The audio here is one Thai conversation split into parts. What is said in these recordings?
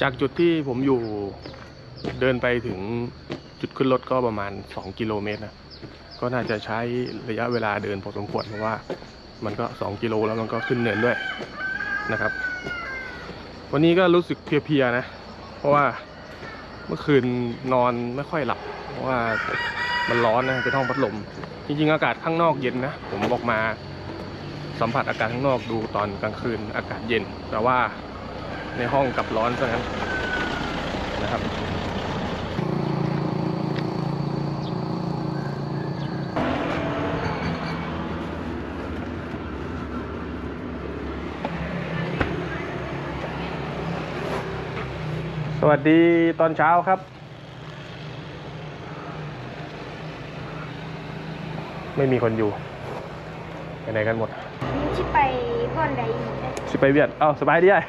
จากจุดที่ผมอยู่เดินไปถึงจุดขึ้นรถก็ประมาณ 2 กิโลเมตรนะ ก็น่าจะใช้ระยะเวลาเดินพอสมควรเพราะว่ามันก็ 2 กิโลแล้วมันก็ขึ้นเนินด้วยนะครับ วันนี้ก็รู้สึกเพลียๆนะ เพราะว่าเมื่อคืนนอนไม่ค่อยหลับ เพราะว่ามันร้อนนะเป็นห้องพัดลม จริงๆ อากาศข้างนอกเย็นนะ ผมออกมาสัมผัสอากาศข้างนอกดูตอนกลางคืนอากาศเย็น แต่ว่า ในห้องกลับร้อนซะงั้นนะครับ สวัสดีตอนเช้าครับ ไม่มีคนอยู่ไปไหนกันหมด ที่ไปพ่อนใดอีกนะสิไปเวียด เอ้าสบายดีไอ้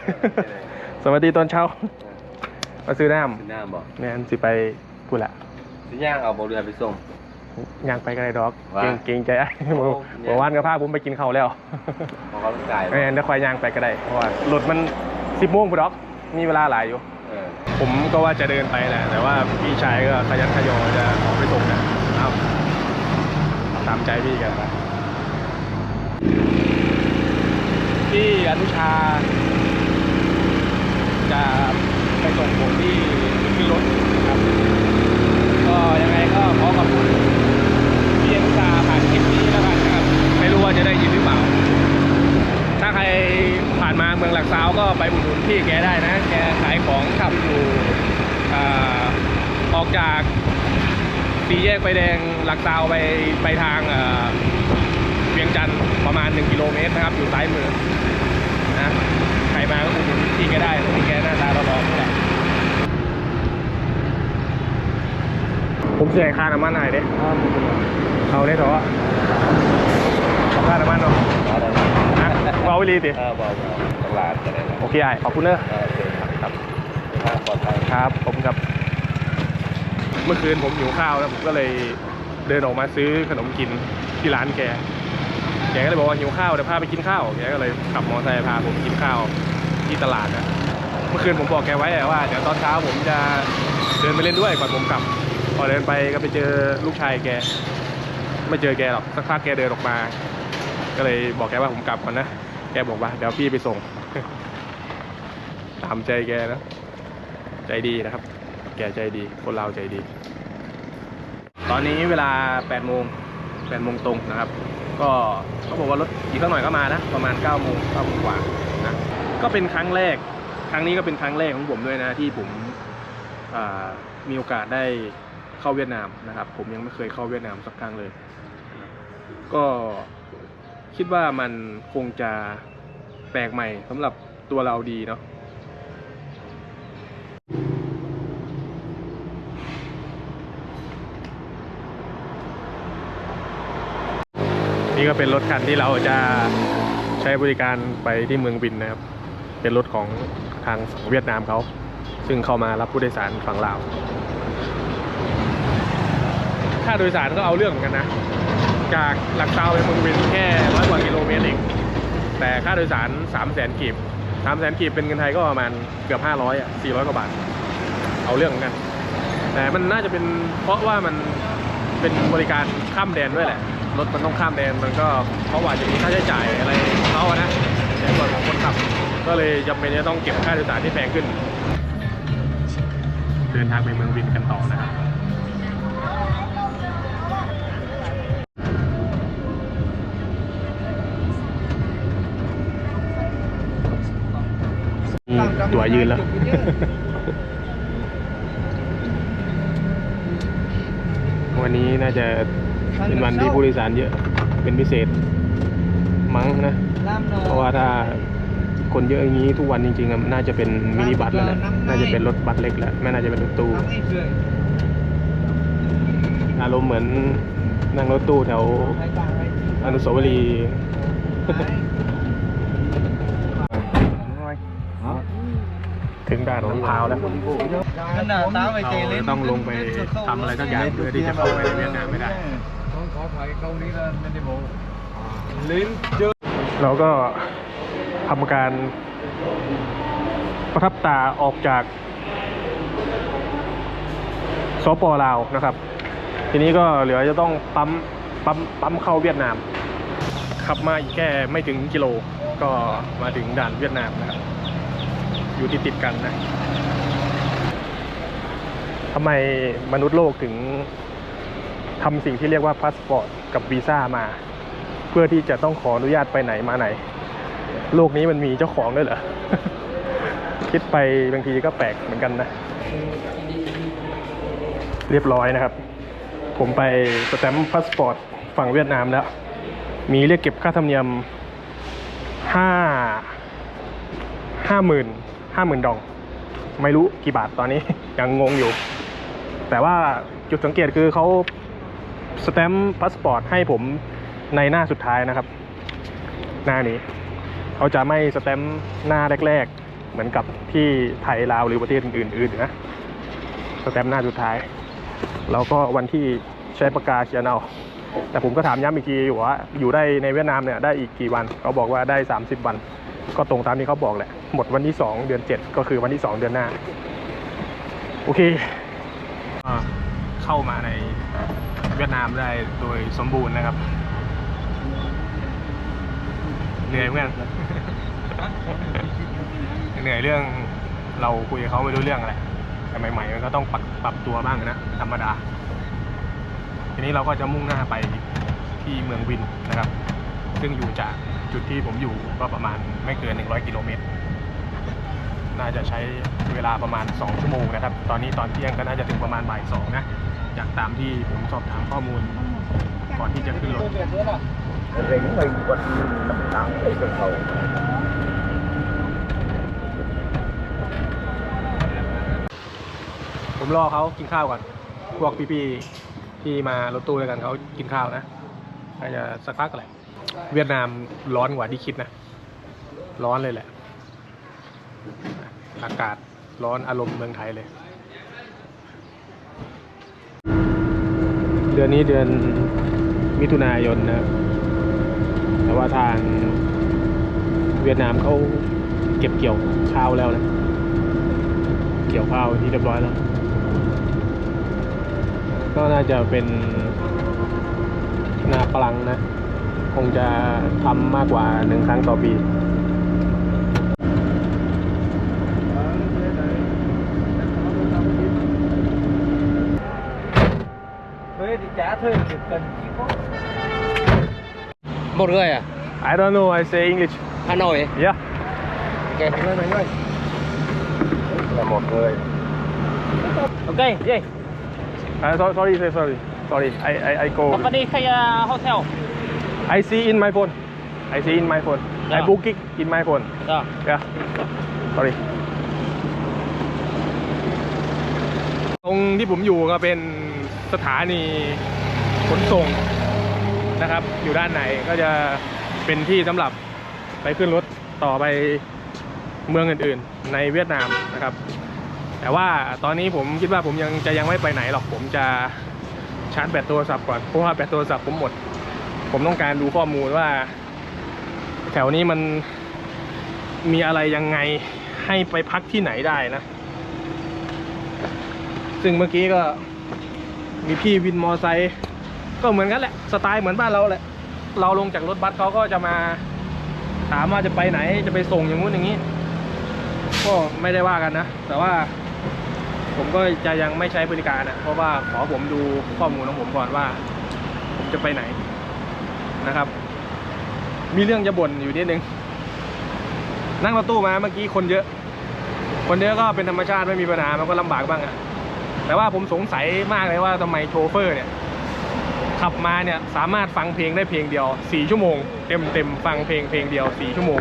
สวัสดีตอนเช้า มาซื้อน้สิน้ำบอกำแม่นสิไปพูดละสิย่างเอาบอเรือไปส่ง ย่างไปกันเลยดอก ว่าเกรงเกรงใจไอ้โอ้เมื่อวานกับพาผมไปกินข้าวแล้วพอเขาลูกกายแม่นเดี๋ยวคอยย่างไปก็ได้เพราะว่ารถมันสิบโมงพุดอก มีเวลาหลายอยู่ เออผมก็ว่าจะเดินไปแหละ แต่ว่าพี่ชายก็ขยันขยอจะออกไปส่งนะเอาตามใจพี่กันไปพี่อนุชา จะไปส่งผมที่ขึ้นรถครับ ก็ยังไงก็ขอขอบคุณพี่อนุชาผ่านคลิปนี้แล้วกันนะครับ ไม่รู้ว่าจะได้ยินหรือเปล่า ถ้าใครผ่านมาเมืองหลักซาวก็ไปอุดหนุนพี่แกได้นะ แกขายของขับอยู่ออกจากสีแยกไฟแดงหลักซาวไปไปทางเวียงจันทร์ประมาณ 1 กิโลเมตรนะครับ อยู่ซ้ายมือนะใครมาก็ พี่แกได้พี่แกหน้าตาเราบอกนี่แหละผมเสียค่าน้ำมันหน่อยเด้เอาได้เถอะเอาค่าน้ำมันเนาะเอาได้นะเอาไว้รีติเออบอกบอกตลาดจะได้แล้วโอเคไอ้ขอบคุณเนอะเออโอเคครับครับทางปลอดภัยครับผมครับ เมื่อคืนผมหิวข้าวแล้วผมก็เลยเดินออกมาซื้อขนมกินที่ร้านแก แกก็เลยบอกว่าหิวข้าวเดี๋ยวพาไปกินข้าว แกก็เลยขับมอเตอร์ไซค์พาผมกินข้าว ที่ตลาดนะเมื่อคืนผมบอกแกไว้อะว่าเดี๋ยวตอนเช้าผมจะเดินไปเล่นด้วยก่อนผมกลับ พอเดินไปก็ไปเจอลูกชายแก ไม่เจอแกหรอกสักพักแกเดินออกมา ก็เลยบอกแกว่าผมกลับก่อนนะแกบอกว่าเดี๋ยวพี่ไปส่ง ตามใจแกนะ ใจดีนะครับ แกใจดี คนเราใจดี ตอนนี้เวลา8โมง8โมงตรงนะครับ ก็เขาบอกว่ารถอีกสักหน่อยก็มานะ ประมาณ9โมง9โมงกว่านะ ก็เป็นครั้งแรก ครั้งนี้ก็เป็นครั้งแรกของผมด้วยนะที่ผมมีโอกาสได้เข้าเวียดนามนะครับ ผมยังไม่เคยเข้าเวียดนามสักครั้งเลย ก็คิดว่ามันคงจะแปลกใหม่สำหรับตัวเราดีเนาะนี่ก็เป็นรถคันที่เราจะใช้บริการไปที่เมืองบินนะครับ เป็นรถของทางฝั่งเวียดนามเขาซึ่งเข้ามารับผู้โดยสารฝั่งลาวค่าโดยสารก็เอาเรื่องเหมือนกันนะ จากหลักซาไปเมืองบินแค่ร้อยกว่ากิโลเมตรเองแต่ค่าโดยสารสามแสนกีบสามแสนกีบเป็นเงินไทยก็ประมาณเกือบห้าร้อยอะสี่ร้อยกว่าบาท เอาเรื่องเหมือนกัน แต่มันน่าจะเป็นเพราะว่ามันเป็นบริการข้ามแดนด้วยแหละรถมันต้องข้ามแดนมันก็เพราะว่าจะมีค่าใช้จ่ายอะไรเขาอะนะในส่วนของคนขับ ก็เลยจำเป็นจะต้องเก็บค่าโดยสารที่แพงขึ้น เดินทางไปเมืองบินกันต่อนะครับตัวยืนแล้ววันนี้น่าจะเป็นวันที่ผู้โดยสารเยอะเป็นพิเศษมั้งนะ เพราะว่าถ้า คนเยอะอย่างนี้ทุกวันจริงๆอะน่าจะเป็นมินิบัสแล้วแหละน่าจะเป็นรถบัสเล็กแล้วไม่น่าจะเป็นรถตู้ อารมณ์เหมือนนั่งรถตู้แถวอนุสาวรีย์ถึงด่านของพร้าวแล้วเราต้องลงไปทำอะไรสักอย่างเพื่อที่จะเข้าไปในเวียดนามไม่ได้ขอถ่ายเกาหลีแล้วไม่ได้บอกลิ้นเจอเราก็ ทำการประทับตาออกจากสปลาวนะครับ ทีนี้ก็เหลือจะต้องปั๊มปั๊มปั๊มเข้าเวียดนาม ขับมาอีกแค่ไม่ถึงกิโลก็มาถึงด่านเวียดนามนะครับ อยู่ติดติดกันนะทำไมมนุษย์โลกถึงทำสิ่งที่เรียกว่าพาสปอร์ตกับวีซ่ามา เพื่อที่จะต้องขออนุญาตไปไหนมาไหน ลกนี้มันมีเจ้าของด้วยเหรอ คิดไปบางทีก็แปลกเหมือนกันนะ เรียบร้อยนะครับ ผมไปสแตมป์พาสปอร์ตฝั่งเวียดนามแล้ว มีเรียกเก็บค่าธรรมเนียมห้าห้าหมื่นห้าหมื่นดอง ไม่รู้กี่บาทตอนนี้ ยังงงอยู่ แต่ว่าจุดสังเกตคือเขาสแตมป์พาสปอร์ตให้ผมในหน้าสุดท้ายนะครับ หน้านี้ เขาจะไม่สแตมป์หน้าแรก ๆ เหมือนกับที่ไทยลาวหรือประเทศอื่นๆนะสแตมป์หน้าสุดท้าย แล้วก็วันที่ใช้ปากกาเขียนเอาแต่ผมก็ถามย้ำอีกทีว่าอยู่ได้ในเวียดนามเนี่ยได้อีกกี่วันเขาบอกว่าได้ 30 วัน ก็ตรงตามที่เขาบอกแหละ หมดวันที่ 2 เดือน 7 ก็คือวันที่ 2 เดือนหน้า โอเคอเข้ามาในเวียดนามได้โดยสมบูรณ์นะครับเหนื่อยเพื่อน เหนื่อยเรื่องเราคุยกับเขาไม่รู้เรื่องอะไรแต่ใหม่ๆมันก็ต้องปรับปรับตัวบ้างนะธรรมดา ทีนี้เราก็จะมุ่งหน้าไปที่เมืองวินนะครับ ซึ่งอยู่จากจุดที่ผมอยู่ก็ประมาณไม่เกิน 100 กิโลเมตร น่าจะใช้เวลาประมาณ 2 ชั่วโมงนะครับ ตอนนี้ตอนเที่ยงก็น่าจะถึงประมาณบ่ายสองนะ จากตามที่ผมสอบถามข้อมูลก่อนที่จะขึ้นรถ เร่งไปวันน้ำตาลไปกับเขา ผมรอเขากินข้าวก่อนพวกพี่ๆที่มารถตู้ด้วยกันเขากินข้าวนะอาจจะสักพักแหละเวียดนามร้อนกว่าที่คิดนะ ร้อนเลยแหละ อากาศร้อนอารมณ์เมืองไทยเลย เดือนนี้เดือนมิถุนายนนะ แต่ว่าทางเวียดนามเขาเก็บเกี่ยวข้าวแล้วนะ เกี่ยวข้าวที่เรียบร้อยแล้ว ก็น่าจะเป็นนาปลังนะ คงจะทำมากกว่าหนึ่งครั้งต่อปี thuê thì trả thuê được cần chi có một người à I don't know I say English Hà Nội yeah ok ไม่ไม่ไม่แต่หมดเลย ok gì uh, sorry sorry sorry sorry sorry I I I go company khay uh, hotel I see in my phone I see in my phone I Yeah. book it in my phone rồi yeah sorry ตรงที่ผมอยู่ก็เป็นสถานีขนส่งนะครับ อยู่ด้านไหนก็จะเป็นที่สำหรับไปขึ้นรถต่อไปเมืองอื่นๆ ในเวียดนามนะครับ แต่ว่าตอนนี้ผมคิดว่าผมยังจะยังไม่ไปไหนหรอกผมจะชาร์จแบตโทรศัพท์ก่อนเพราะว่าแบตโทรศัพท์ผมหมด ผมต้องการดูข้อมูลว่า แถวนี้มันมีอะไรยังไงให้ไปพักที่ไหนได้นะ ซึ่งเมื่อกี้ก็มีพี่วินมอไซค์ก็เหมือนกันแหละสไตล์เหมือนบ้านเราแหละ เราลงจากรถบัสเขาก็จะมาถามว่าจะไปไหนจะไปส่งอย่างงู้นอย่างนี้ ก็ไม่ได้ว่ากันนะ แต่ว่า ผมก็จะยังไม่ใช้บริการนะเพราะว่าขอผมดูข้อมูลของผมก่อนว่า ผมจะไปไหนนะครับ มีเรื่องจะบ่นอยู่นิดนึง นั่งรถตู้มาเมื่อกี้คนเยอะ คนเยอะก็เป็นธรรมชาติไม่มีปัญหามันก็ลำบากบ้างอะแต่ว่าผมสงสัยมากเลยว่าทำไมโชเฟอร์เนี่ยขับมาเนี่ยสามารถฟังเพลงได้เพลงเดียวสี่ชั่วโมงเต็มเต็มๆฟังเพลงเพลงเดียวสี่ชั่วโมง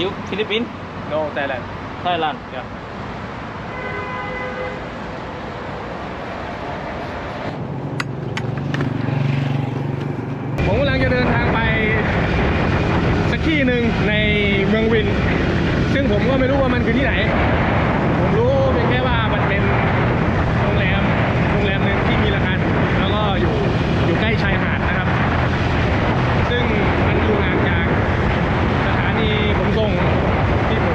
you Philippines no Thailand Thailand yeah. ผมกำลังจะเดินทางไปสัก ที่หนึ่งในเมืองวิน ซึ่งผมก็ไม่รู้ว่ามันคือที่ไหน ผมรู้เพียงแค่ว่ามันเป็นโรงแรม โรงแรมหนึ่งที่มีราคาถูกแล้วก็อยู่อยู่ใกล้ชายหาดนะครับ ซึ่งมันอยู่ห่างจากสถานีขนส่งที่ผม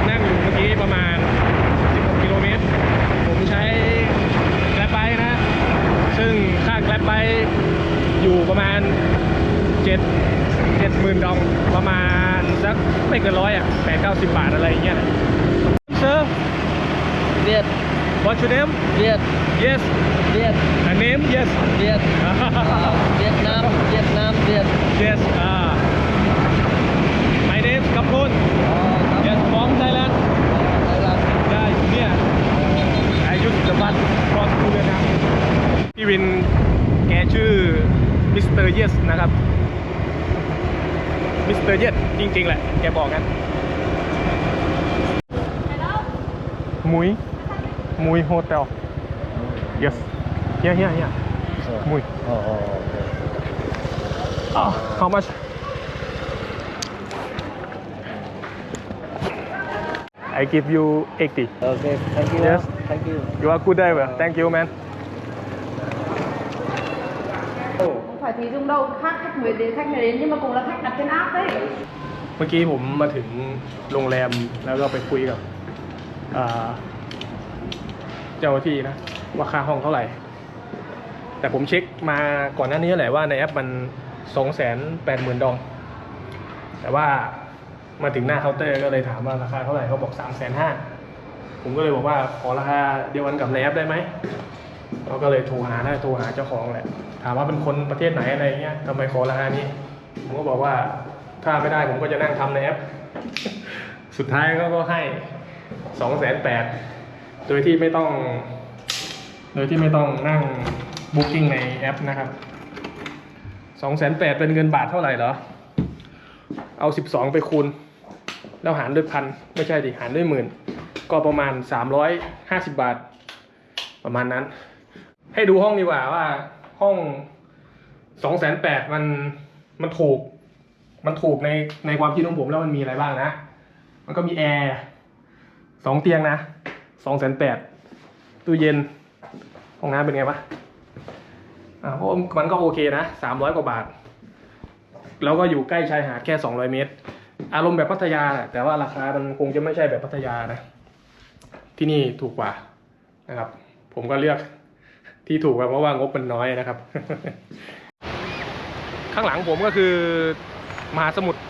90บาทอะไรอย่างเงี้ยนะ Sir Việt what's your name Việt yes Việt a name yes Việt Ờ, Việt Nam Việt Nam Việt yes ah my name กัปพล yes from Thailand ได้เนี่ยอายุสิบวันรอดูเลยนะพี่วินแกชื่อมิสเตอร์เยสนะครับ มิสเตอร์เยสจริง ๆ แหละ แกบอกงั้นมุยมุยโฮเทล yes here here here มุย Oh, oh, okay. Ah, how much I give you 80 Okay, thank you. Yes. Thank you. You are good driver thank you man Không phải thì dùng đâu khác khách người đến khách này đến nhưng mà cũng là khách đặt trên app đấy เมื่อกี้ผมมาถึงโรงแรมแล้วก็ไปคุยกับอ่าเจ้าหน้าที่นะว่าค่าห้องเท่าไหร่ แต่ผมเช็คมาก่อนหน้านี้แหละว่าในแอปมันสองแสนแปดหมื่นดอง แต่ว่ามาถึงหน้าเคาน์เตอร์ก็เลยถามว่าราคาเท่าไหร่เขาบอกสามแสนห้าผมก็เลยบอกว่าขอราคาเดียวกันกับในแอปได้ไหมเขาก็เลยโทรหาได้โทรหาเจ้าของแหละ ถามว่าเป็นคนประเทศไหนอะไรเงี้ยทำไมขอราคานี้ ผมก็บอกว่าถ้าไม่ได้ผมก็จะนั่งทำในแอป สุดท้ายก็ก็ให้สองแสนแปดโดยที่ไม่ต้อง โดยที่ไม่ต้องนั่งบุ๊กิ้งในแอปนะครับสองแสนแปดเป็นเงินบาทเท่าไหร่เหรอ เอาสิบสองไปคูณ แล้วหารด้วยพันไม่ใช่ดิหารด้วยหมื่น ก็ประมาณสามร้อยห้าสิบบาท ประมาณนั้น ให้ดูห้องดีกว่าว่า ห้องสองแสนแปดมันมันถูก มันถูกในในความคิดของผมแล้วมันมีอะไรบ้างนะ มันก็มีแอร์สองเตียงนะสองแสนแปดตู้เย็นห้องน้ำเป็นไงวะอ่าเพราะมันก็โอเคนะสามร้อยกว่าบาท แล้วก็อยู่ใกล้ชายหาดแค่สองร้อยเมตร อารมณ์แบบพัทยาแหละแต่ว่าราคามันคงจะไม่ใช่แบบพัทยานะ ที่นี่ถูกกว่านะครับ ผมก็เลือก ที่ถูกกว่าเพราะว่างบมันน้อยนะครับ ข้างหลังผมก็คือมหาสมุทร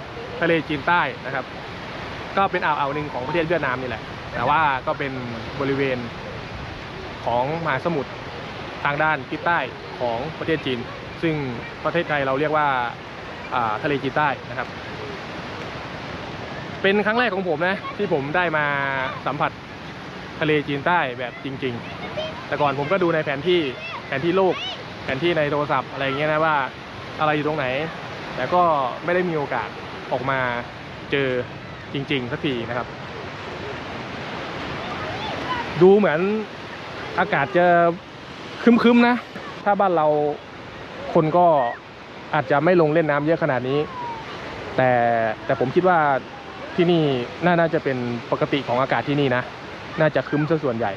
ทะเลจีนใต้นะครับ ก็เป็นอ่าวอ่าวหนึ่งของประเทศเวียดนามนี่แหละ แต่ว่าก็เป็นบริเวณของมหาสมุทรทางด้านทิศใต้ของประเทศจีน ซึ่งประเทศไทยเราเรียกว่าทะเลจีนใต้นะครับ เป็นครั้งแรกของผมนะที่ผมได้มาสัมผัส ทะเลจีนใต้แบบจริง ๆ แต่ก่อนผมก็ดูในแผนที่แผนที่โลก แผนที่ในโทรศัพท์อะไรอย่างเงี้ยนะว่าอะไรอยู่ตรงไหน แต่ก็ไม่ได้มีโอกาสออกมาเจอจริง ๆสักทีนะครับ ดูเหมือนอากาศจะคึมๆนะ ถ้าบ้านเราคนก็อาจจะไม่ลงเล่นน้ำเยอะขนาดนี้ แต่แต่ผมคิดว่าที่นี่น่าจะเป็นปกติของอากาศที่นี่นะ น่าจะคึ้มซะส่วนใหญ่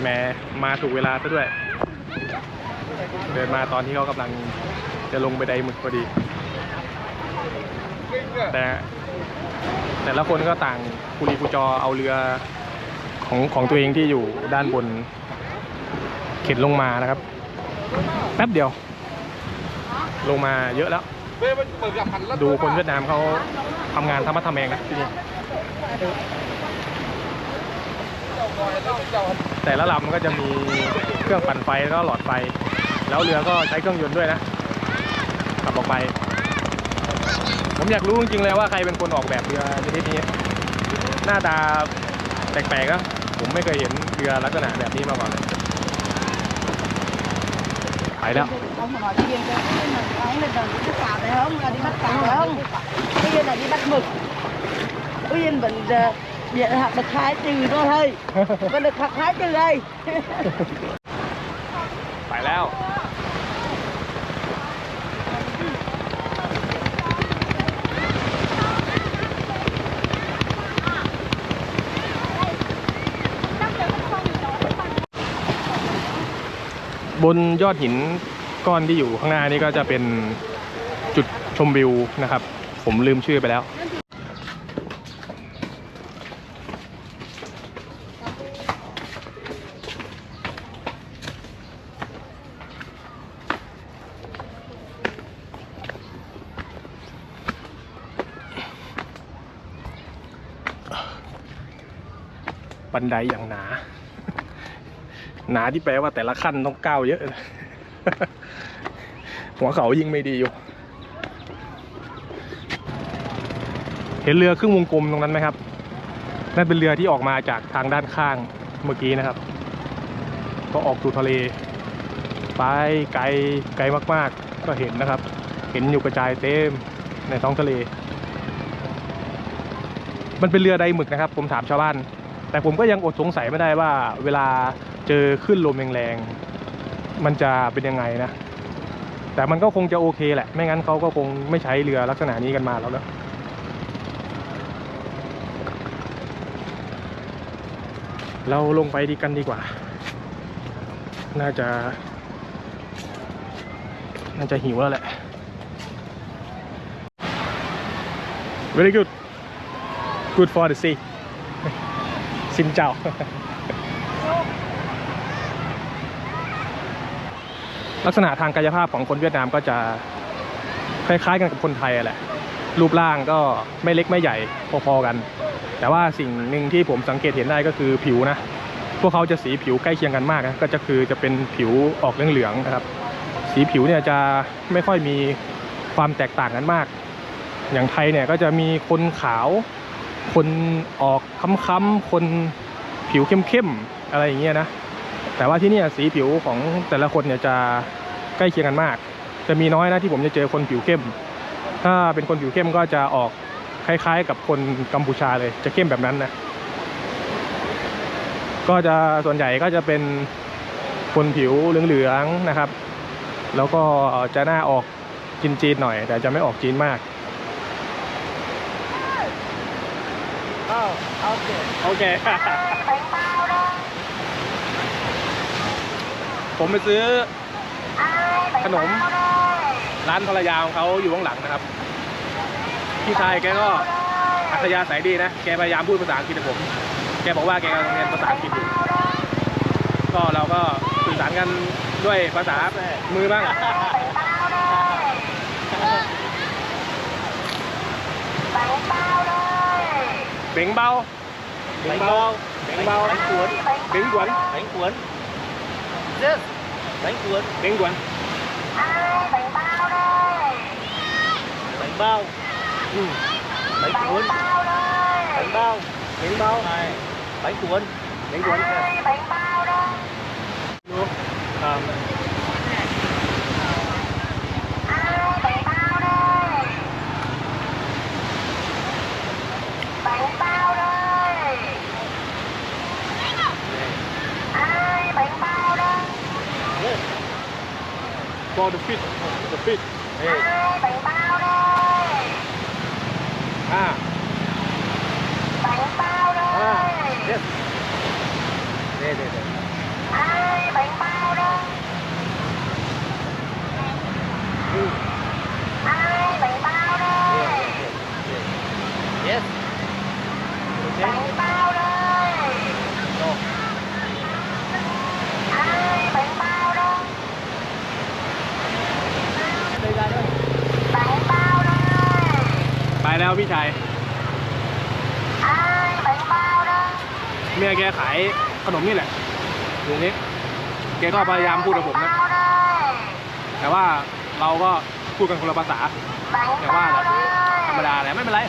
แหมมาถูกเวลาซะด้วย เดินมาตอนที่เขากำลังจะลงไปไดหมึกพอดี แต่แต่ละคนก็ต่างคุรีคุจอเอาเรือของของตัวเองที่อยู่ด้านบน เข็นลงมานะครับ แป๊บเดียว ลงมาเยอะแล้ว ดูคนเวียดนามเขาทำงานทำมัดทำแมงนะที่นี่ แต่ละลำมันก็จะมีเครื่องปั่นไฟแล้วก็หลอดไฟ แล้วเรือก็ใช้เครื่องยนต์ด้วยนะขับออกไป ผมอยากรู้จริงๆเลยว่าใครเป็นคนออกแบบเรือชนิดนี้ หน้าตาแปลกๆนะผมไม่เคยเห็นเรือลักษณะแบบนี้มาก่อนเลยไปแล้ว ông mà nói chuyện cho cái mà cái là đừng đi bắt cá phải không là đi bắt cá phải không bây giờ là đi bắt mực bây giờ mình ờ, điện học được hai từ thôi thôi vẫn được học hai từ đây ไปแล้ว บนยอดหินก้อนที่อยู่ข้างหน้านี่ก็จะเป็นจุดชมวิวนะครับ ผมลืมชื่อไปแล้ว บันไดอย่างหนา หนาที่แปลว่าแต่ละขั้นต้องก้าวเยอะ หัวเขายิ่งไม่ดีอยู่ เห็นเรือครึ่งวงกลมตรงนั้นไหมครับ นั่นเป็นเรือที่ออกมาจากทางด้านข้างเมื่อกี้นะครับ ก็ออกสู่ทะเล ไปไกลไกลมากๆ ก็เห็นนะครับ เห็นอยู่กระจายเต็มในท้องทะเล มันเป็นเรือใดหมึกนะครับ ผมถามชาวบ้าน แต่ผมก็ยังอดสงสัยไม่ได้ว่า เวลาเจอคลื่นลมแรงๆมันจะเป็นยังไงนะ แต่มันก็คงจะโอเคแหละ ไม่งั้นเขาก็คงไม่ใช้เรือลักษณะนี้กันมาแล้วนะเราลงไปดีกันดีกว่า น่าจะ น่าจะหิวแล้วแหละ very good good for the sea สินเจ้า ลักษณะทางกายภาพของคนเวียดนามก็จะคล้ายๆกันกับคนไทยอะแหละ รูปร่างก็ไม่เล็กไม่ใหญ่พอๆกัน แต่ว่าสิ่งหนึ่งที่ผมสังเกตเห็นได้ก็คือผิวนะ พวกเขาจะสีผิวใกล้เคียงกันมากนะ ก็จะคือจะเป็นผิวออกเหลืองๆนะครับ สีผิวเนี่ยจะไม่ค่อยมีความแตกต่างกันมาก อย่างไทยเนี่ยก็จะมีคนขาว คนออกค้ำๆคนผิวเข้มๆอะไรอย่างเงี้ยนะแต่ว่าที่นี่สีผิวของแต่ละคนเนี่ยจะใกล้เคียงกันมาก จะมีน้อยนะที่ผมจะเจอคนผิวเข้ม ถ้าเป็นคนผิวเข้มก็จะออกคล้ายๆ กับคนกัมพูชาเลย จะเข้มแบบนั้นนะก็จะส่วนใหญ่ก็จะเป็นคนผิวเหลืองๆนะครับ แล้วก็จะหน้าออกจีนๆหน่อย แต่จะไม่ออกจีนมาก โอเคผมไปซื้อ ขนม ร้านภรรยาของเขาอยู่ข้างหลังนะครับ พี่ชายแกก็อัธยาศัยดีนะ แกพยายามพูดภาษาอังกฤษกับผม แกบอกว่าแกกำลังเรียนภาษาอังกฤษอยู่ ก็เราก็สื่อสารกันด้วยภาษามือบ้าง เบ่งเบาเบ่งเบาเบ่งเบา bánh cuốn เบ่งหวน bánh cuốn yes bánh cuốn เบ่งหวน bánh bao อืม bánh cuốn bánh bao เบ่งเบา này bánh cuốn เบ่งหวนดู อ่า for the fish the fish Ê, อ่า à, yes đây đây đây yes okay Rồi. ไปแล้วพี่ชายเมียแกขายขนมนี่แหละอยู่นี้แกก็พยายามพูดกับผมนะแต่ว่าเราก็พูดกันคนละภาษาแต่ว่าแหละธรรมดาแหละไม่เป็นไร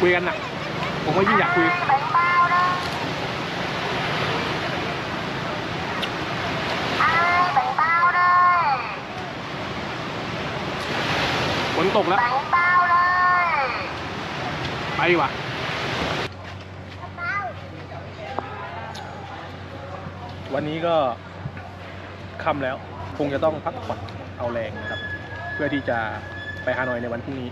คุยกันน่ะผมก็ยิ่งอยากคุยฝนตกแล้วไปดีกว่า วันนี้ก็ค่ำแล้ว คงจะต้องพักผ่อนเอาแรงนะครับ เพื่อที่จะไปฮานอยในวันพรุ่งนี้